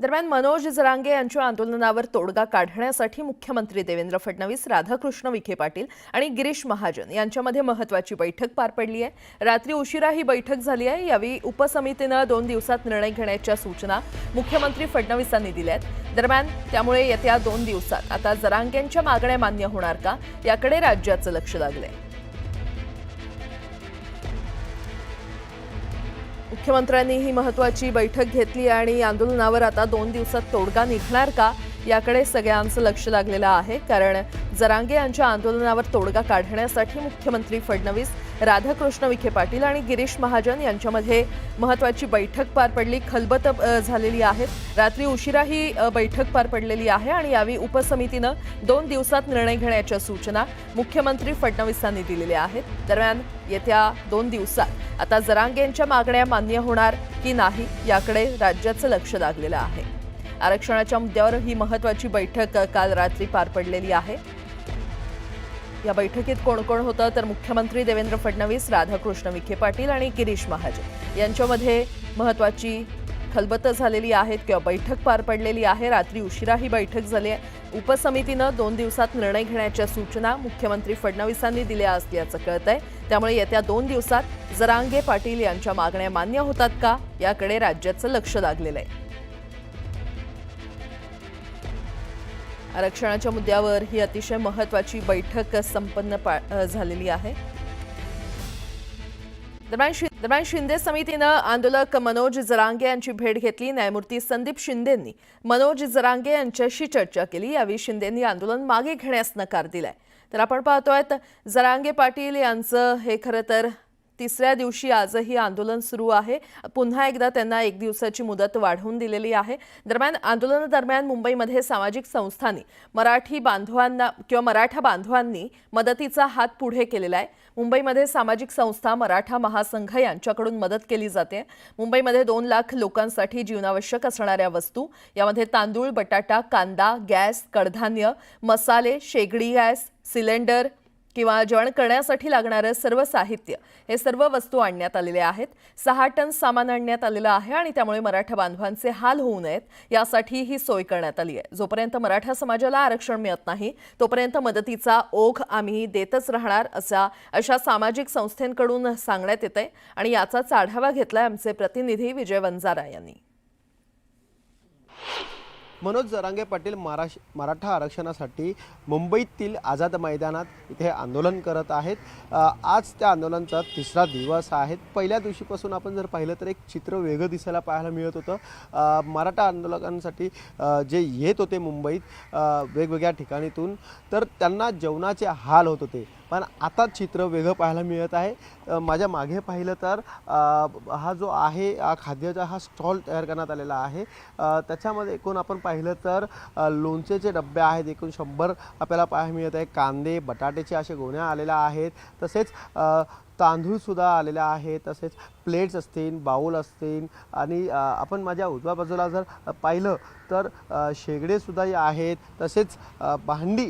दरम्यान मनोज जरांगे यांच्या आंदोलनावर तोडगा काढण्यासाठी मुख्यमंत्री देवेंद्र फडणवीस राधाकृष्ण विखे पाटील आणि गिरीश महाजन यांच्यामध्ये महत्वाची बैठक पार पडली आहे. रात्री उशिरा ही बैठक झाली आहे. यावेळी उपसमितीनं दोन दिवसात निर्णय घेण्याच्या सूचना मुख्यमंत्री फडणवीसांनी दिल्या आहेत दरम्यान त्यामुळे येत्या दोन दिवसात आता जरांगेंच्या मागण्या मान्य होणार का? याकडे राज्याचं लक्ष लागलंय. मुख्यमंत्र्यांनी ही महत्वाची बैठक घेतली आणि आंदोलनावर आता दोन दिवसात तोडगा निघणार का? याकडे सगळ्यांचं लक्ष लागलेलं आहे. कारण जरांगे यांच्या आंदोलनावर तोडगा काढण्यासाठी मुख्यमंत्री फडणवीस राधाकृष्ण विखे पाटील आणि गिरीश महाजन यांच्यामध्ये महत्वाची बैठक पार पडली. खलबत झालेली आहे. रात्री उशिरा ही बैठक पार पडलेली आहे आणि यावेळी उपसमितीनं दोन दिवसात निर्णय घेण्याच्या सूचना मुख्यमंत्री फडणवीसांनी दिलेल्या आहेत. दरम्यान येत्या दोन दिवसात आता जरांगेंच्या मागण्या मान्य होणार की नाही याकडे राज्याचं लक्ष लागलेलं आहे. आरक्षणाच्या मुद्द्यावर ही महत्वाची बैठक काल रात्री पार पडलेली आहे. या बैठकीत कोण कोण होतं तर मुख्यमंत्री देवेंद्र फडणवीस राधाकृष्ण विखे पाटील आणि गिरीश महाजन. यांच्यामध्ये महत्वाची खलबतं झालेली आहेत किंवा बैठक पार पडलेली आहे. रात्री उशिरा ही बैठक झाली आहे. उपसमितीनं दोन दिवसात निर्णय घेण्याच्या सूचना मुख्यमंत्री फडणवीसांनी दिल्या असल्याचं कळत आहे त्यामुळे येत्या दोन दिवसात जरांगे पाटील यांच्या मागण्या मान्य होतात का? याकडे राज्याचं लक्ष लागलेलं आहे. आरक्षणाच्या मुद्द्यावर ही अतिशय महत्वाची बैठक संपन्न झालेली आहे. दरम्यान दरम्यान शिंदे समितीनं आंदोलक मनोज जरांगे यांची भेट घेतली. न्यायमूर्ती संदीप शिंदेंनी मनोज जरांगे यांच्याशी चर्चा केली. यावेळी शिंदेंनी आंदोलन मागे घेण्यास नकार दिलाय. तर आपण पाहतोय जरांगे पाटील यांचं हे खरं तर तिसऱ्या दिवशी आजही आंदोलन सुरू आहे. पुन्हा एकदा त्यांना एक दिवसाची मुदत वाढवून दिलेली आहे. दरम्यान आंदोलनादरम्यान मुंबईमध्ये सामाजिक संस्थांनी मराठी बांधवांना किंवा मराठा बांधवांनी मदतीचा हात पुढे केलेला आहे. मुंबईमध्ये सामाजिक संस्था मराठा महासंघ यांच्याकडून मदत केली जाते. मुंबईमध्ये दोन लाख लोकांसाठी जीवनावश्यक असणाऱ्या वस्तू यामध्ये तांदूळ बटाटा कांदा गॅस कडधान्य मसाले शेगडी गॅस सिलेंडर किंवा जेवण करण्यासाठी लागणारं सर्व साहित्य हे सर्व वस्तू आणण्यात आलेले आहेत. सहा टन सामान आणण्यात आलेलं आहे आणि त्यामुळे मराठा बांधवांचे हाल होऊ नयेत. यासाठी ही सोय करण्यात आली आहे. जोपर्यंत मराठा समाजाला आरक्षण मिळत नाही तोपर्यंत मदतीचा ओघ आम्ही देतच राहणार असा अशा सामाजिक संस्थेकडून सांगण्यात येत आहे आणि याचाच आढावा घेतलाय आमचे प्रतिनिधी विजय वंजारा यांनी. मनोज जरांगे पाटील महाराष्ट्र मराठा आरक्षणासाठी मुंबईतील आझाद मैदानात इथे आंदोलन करत आहेत. आज त्या आंदोलनाचा तिसरा दिवस आहे. पहिल्या दिवशीपासून आपण जर पाहिलं तर एक चित्र वेगळं दिसायला पाहायला मिळत होतं. मराठा आंदोलकांसाठी जे येत होते मुंबईत वेगवेगळ्या ठिकाणीतून तर त्यांना जेवणाचे हाल होत होते. पण आता चित्र वेगळं पाहायला मिळत आहे. माझ्या मागे पाहिलं तर हा जो आहे खाद्याचा हा स्टॉल तयार करण्यात आलेला आहे. त्याच्यामध्ये एकूण आपण पाहिलं तर लोणचेचे डबे आहेत एकूण शंभर आपल्याला पाहायला मिळत आहे. कांदे बटाट्याचे असे गोण्या आलेल्या आहेत. तसेच तांदूळसुद्धा आलेल्या आहेत तसेच प्लेट्स असतील बाऊल असतील. आणि आपण माझ्या उजव्या बाजूला जर पाहिलं तर शेगडेसुद्धा आहेत तसेच भांडी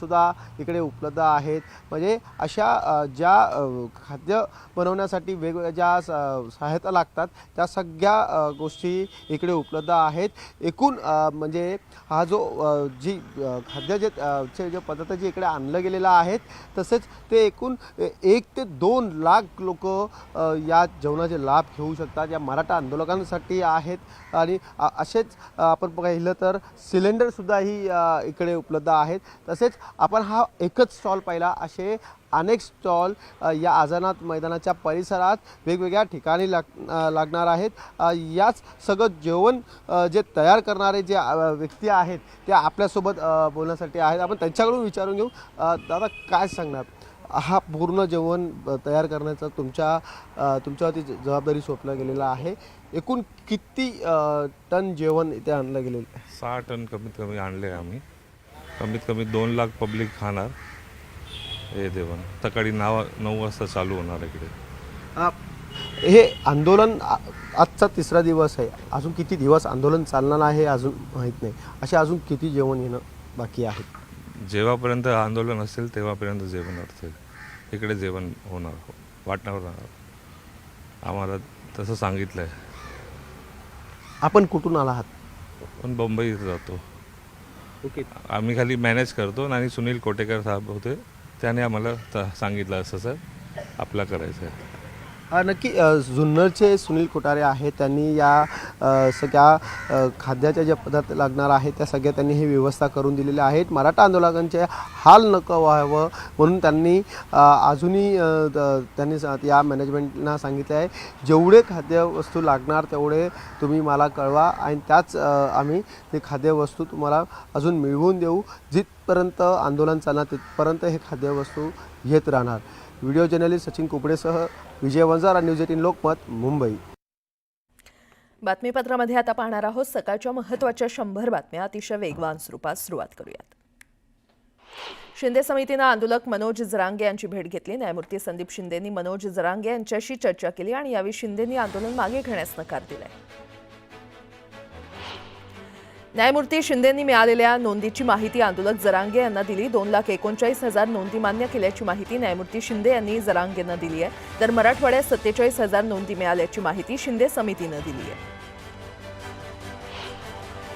सुद्धा इकडे उपलब्ध आहेत. म्हणजे अशा ज्या खाद्य बनवण्यासाठी वेगवेगळ्या ज्या स- सहायता लागतात त्या सगळ्या गोष्टी इकडे उपलब्ध आहेत. एकूण म्हणजे हा जो जी खाद्य जे चे जे पदार्थ जे इकडे आणलं गेलेलं आहेत तसेच ते एकूण एक ते दोन दोन लाख लोक या जेवणाचे लाभ घेऊ शकतात. या मराठा आंदोलकांसाठी आहेत. आणि असेच आपण पाहिलं तर सिलेंडरसुद्धाही इकडे उपलब्ध आहेत. तसेच आपण हा एकच स्टॉल पाहिला. असे अनेक स्टॉल या आझानात मैदानाच्या परिसरात वेगवेगळ्या ठिकाणी लाग लागणार आहेत. याच सगळं जेवण जे तयार करणारे जे व्यक्ती आहेत ते आपल्यासोबत बोलण्यासाठी आहेत. आपण त्यांच्याकडून विचारून घेऊ. दादा काय सांगणार? हा पूर्ण जेवण तयार करण्याचा तुमच्या तुमच्यावरती जबाबदारी सोपला गेलेला आहे. एकूण किती टन जेवण इथे आणलं गेलेलं आहे? सहा टन कमीत कमी आणले आम्ही. कमीत कमी दोन लाख पब्लिक खाणार. हे जेवण. सकाळी नाव नऊ वाजता चालू होणार आहे इकडे. हे आंदोलन आ- आजचा तिसरा दिवस आहे. अजून किती दिवस आंदोलन चालणार आहे हे अजून माहीत नाही. असे अजून किती जेवण येणं बाकी आहे? जेव्हापर्यंत आंदोलन असेल तेव्हापर्यंत जेवण असेल. इकडे जेवण होणार वाटण्यावर राहणार आम्हाला तसं सांगितलं आहे आपण कुठून आला आहात पण मुंबईत जातो. ओके. आम्ही खाली मॅनेज करतो आणि सुनील कोटेकर साहेब होते. त्याने आम्हाला त- सांगितलं असं सर. आपला करायचं आहे नक्की अ, जुन्नरचे सुनील कोटारे आहेत. त्यांनी या सगळ्या खाद्याच्या ज्या पदार्थ लागणार आहेत त्या सगळ्या त्यांनी हे व्यवस्था करून दिलेल्या आहेत. मराठा आंदोलकांचे हाल नको व्हावं म्हणून त्यांनी अजूनही द- त्यांनी या मॅनेजमेंटना सांगितलं आहे. जेवढे खाद्यवस्तू लागणार तेवढे तुम्ही मला कळवा आणि त्याच आम्ही ते खाद्यवस्तू तुम्हाला अजून मिळवून देऊ. जिथपर्यंत आंदोलन चालणार तिथपर्यंत हे खाद्यवस्तू येत राहणार. व्हिडिओ जर्नलिस्ट सचिन कुपडेसह विजय वंजारा न्यूज एटीन लोकमत मुंबई. बातमीपत्रामध्ये आता पाहणार आहोत सकाळच्या महत्त्वाच्या शंभर बातम्या अतिशय वेगवान स्वरूपात सुरुवात करूयात. शिंदे समितीनं आंदोलक मनोज जरांगे यांची भेट घेतली. न्यायमूर्ती संदीप शिंदेंनी मनोज जरांगे यांच्याशी चर्चा केली आणि यावेळी शिंदेंनी आंदोलन मागे घेण्यास नकार दिलाय. न्यायमूर्ती शिंदेंनी मिळालेल्या नोंदीची माहिती आंदोलक जरांगे यांना दिली. दोन लाख एकोणचाळीस हजार नोंदी मान्य केल्याची माहिती न्यायमूर्ती शिंदे यांनी जरांगेंना दिली आहे तर मराठवाड्यात सत्तेचाळीस हजार नोंदी मिळाल्याची माहिती शिंदे समितीनं दिली आहे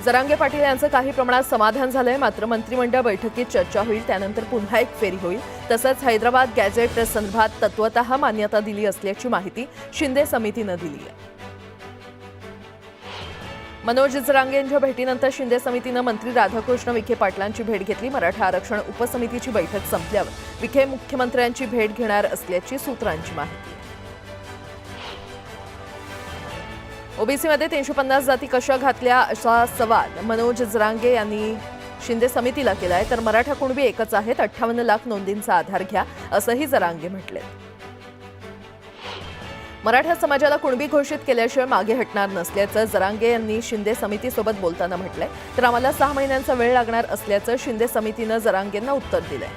जरांगे पाटील यांचं काही प्रमाणात समाधान झालंय. मात्र मंत्रिमंडळ बैठकीत चर्चा होईल त्यानंतर पुन्हा एक फेरी होईल. तसंच हैदराबाद गॅझेट संदर्भात तत्वत मान्यता दिली असल्याची माहिती शिंदे समितीनं दिली आहे. मनोज जरांगे यांच्या भेटीनंतर शिंदे समितीनं मंत्री राधाकृष्ण विखे पाटलांची भेट घेतली. मराठा आरक्षण उपसमितीची बैठक संपल्यावर विखे मुख्यमंत्र्यांची भेट घेणार असल्याची सूत्रांची माहिती. ओबीसीमध्ये तीनशे पन्नास जाती कशा घातल्या असा सवाल मनोज जरांगे यांनी शिंदे समितीला केलाय. तर मराठा कुणबी एकच आहेत. अठ्ठावन्न लाख नोंदींचा आधार घ्या असंही जरांगे म्हटले. मराठा समाजाला कुणबी घोषित केल्याशिवाय मागे हटणार नसल्याचं जरांगे यांनी शिंदे समितीसोबत बोलताना म्हटलंय. तर आम्हाला सहा महिन्यांचा वेळ लागणार असल्याचं शिंदे समितीनं जरांगेंना उत्तर दिलंय.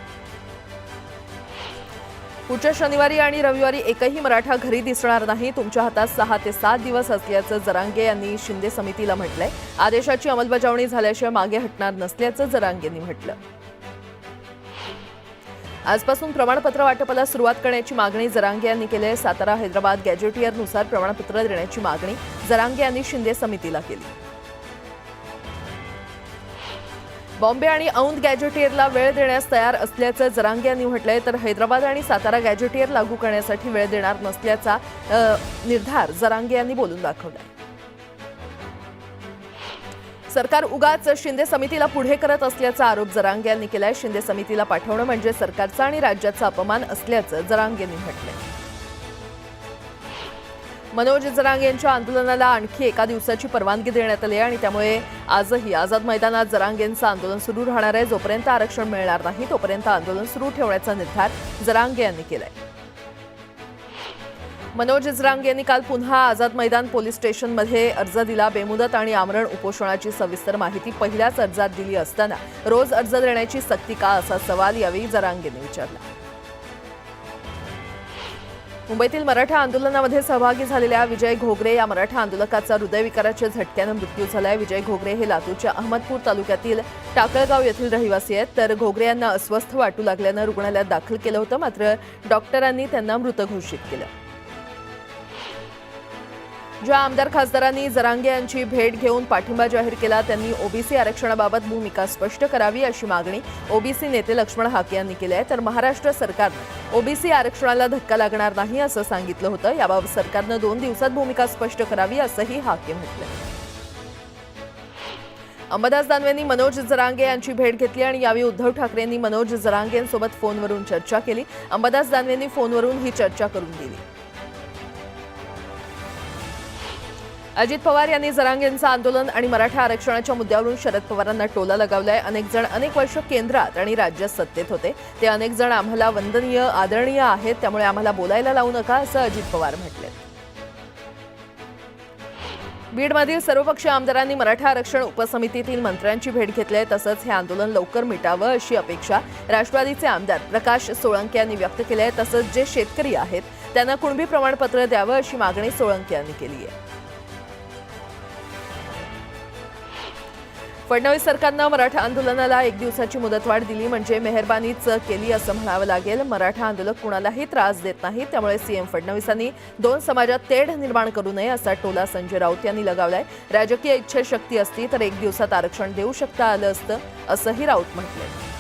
पुढच्या शनिवारी आणि रविवारी एकही मराठा घरी दिसणार नाही. तुमच्या हातात सहा ते सात दिवस असल्याचं जरांगे यांनी शिंदे समितीला म्हटलंय. आदेशाची अंमलबजावणी झाल्याशिवाय मागे हटणार नसल्याचं जरांगेंनी म्हटलं. आजपासून प्रमाणपत्र वाटपाला सुरुवात करण्याची मागणी जरांगे यांनी केली आहे सातारा हैदराबाद गॅजेटियरनुसार प्रमाणपत्र देण्याची मागणी जरांगे यांनी शिंदे समितीला केली. बॉम्बे आणि औंध गॅजेटियरला वेळ देण्यास तयार असल्याचं जरांग यांनी म्हटलंय तर हैदराबाद आणि सातारा गॅजेटियर लागू करण्यासाठी वेळ देणार नसल्याचा निर्धार जरांगे यांनी बोलून दाखवला सरकार उगाच शिंदे समितीला पुढे करत असल्याचा आरोप जरांगे यांनी केलाय. शिंदे समितीला पाठवणं म्हणजे सरकारचा आणि राज्याचा अपमान असल्याचं जरांगेंनी म्हटलंय. मनोज जरांग यांच्या आंदोलनाला आणखी एका दिवसाची परवानगी देण्यात आली आहे आणि त्यामुळे आजही आझाद मैदानात जरांगेंचं आंदोलन सुरू राहणार आहे. जोपर्यंत आरक्षण मिळणार नाही तोपर्यंत आंदोलन सुरू ठेवण्याचा निर्धार जरांगे यांनी केलाय. मनोज जरांगे यांनी काल पुन्हा आझाद मैदान पोलीस स्टेशनमध्ये अर्ज दिला. बेमुदत आणि आमरण उपोषणाची सविस्तर माहिती पहिल्याच अर्जात दिली असताना रोज अर्ज देण्याची सक्ती का असा सवाल यावेळी जरांगेंनी विचारला. मुंबईतील मराठा आंदोलनामध्ये सहभागी झालेल्या विजय घोगरे या मराठा आंदोलकाचा हृदयविकाराच्या झटक्यानं मृत्यू झालाय. विजय घोगरे हे लातूरच्या अहमदपूर तालुक्यातील टाकळगाव येथील रहिवासी आहेत. तर घोगरे यांना अस्वस्थ वाटू लागल्यानं रुग्णालयात दाखल केलं होतं. मात्र डॉक्टरांनी त्यांना मृत घोषित केलं. ज्या आमदार खासदारांनी जरांगे यांची भेट घेऊन पाठिंबा जाहीर केला त्यांनी ओबीसी आरक्षणाबाबत भूमिका स्पष्ट करावी अशी मागणी ओबीसी नेते लक्ष्मण हाके यांनी केली आहे. तर महाराष्ट्र सरकारनं ओबीसी आरक्षणाला धक्का लागणार नाही असं सांगितलं होतं. याबाबत सरकारनं दोन दिवसात भूमिका स्पष्ट करावी असंही हाके म्हटलं. अंबादास दानवेंनी मनोज जरांगे यांची भेट घेतली आणि यावेळी उद्धव ठाकरेंनी मनोज जरांगेंसोबत फोनवरून चर्चा केली. अंबादास दानवेंनी फोनवरून ही चर्चा करून दिली. अजित पवार यांनी जरांगेंचं आंदोलन आणि मराठा आरक्षणाच्या मुद्द्यावरून शरद पवारांना टोला लगावलाय. अनेक जण अनेक वर्ष केंद्रात आणि राज्यात सत्तेत होते. ते अनेक जण आम्हाला वंदनीय आदरणीय आहेत त्यामुळे आम्हाला बोलायला लावू नका असं अजित पवार म्हटले. बीडमधील सर्वपक्षीय आमदारांनी मराठा आरक्षण उपसमितीतील मंत्र्यांची भेट घेतली आहे तसंच हे आंदोलन लवकर मिटावं अशी अपेक्षा राष्ट्रवादीचे आमदार प्रकाश सोळंके यांनी व्यक्त केली आहे तसंच जे शेतकरी आहेत त्यांना कुणबी प्रमाणपत्र द्यावं अशी मागणी सोळंके यांनी केली आहे फडणवीस सरकारनं मराठा आंदोलनाला एक दिवसाची मुदतवाढ दिली म्हणजे मेहरबानीच केली असं म्हणावं लागेल. मराठा आंदोलक कुणालाही त्रास देत नाही त्यामुळे सीएम फडणवीसांनी दोन समाजात तेढ निर्माण करू नये असा टोला संजय राऊत यांनी लगावलाय. राजकीय इच्छाशक्ती असती तर एक दिवसात आरक्षण देऊ शकता आलं असतं असंही राऊत म्हटलंय.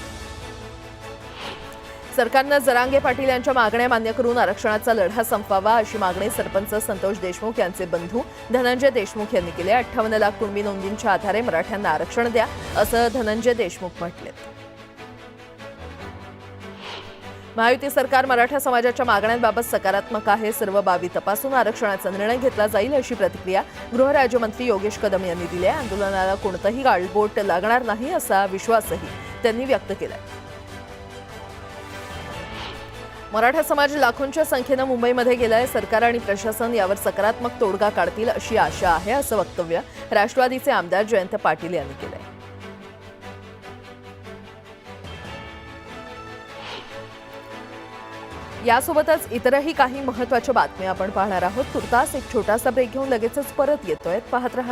सरकारनं जरांगे पाटील यांच्या मागण्या मान्य करून आरक्षणाचा लढा संपवावा अशी मागणी सरपंच संतोष देशमुख यांचे बंधू धनंजय देशमुख यांनी केली अठ्ठावन्न लाख कुणबी नोंदींच्या आधारे मराठ्यांना आरक्षण द्या असं धनंजय देशमुख म्हटले महायुती सरकार मराठा समाजाच्या मागण्यांबाबत सकारात्मक आहे सर्व बाबी तपासून आरक्षणाचा निर्णय घेतला जाईल अशी प्रतिक्रिया गृहराज्यमंत्री योगेश कदम यांनी दिली आहे. आंदोलनाला कोणतंही गाळबोट लागणार नाही असा विश्वासही त्यांनी व्यक्त केलाय. मराठा समाज लाखोंच्या संख्येनं मुंबईमध्ये गेलाय. सरकार आणि प्रशासन यावर सकारात्मक तोडगा काढतील अशी आशा आहे असं वक्तव्य राष्ट्रवादीचे आमदार जयंत पाटील यांनी केलंय. यासोबतच इतरही काही महत्त्वाच्या बातम्या आपण पाहणार आहोत. तुर्तास एक छोटासा ब्रेक घेऊन लगेचच परत येतोय. पाहत राहा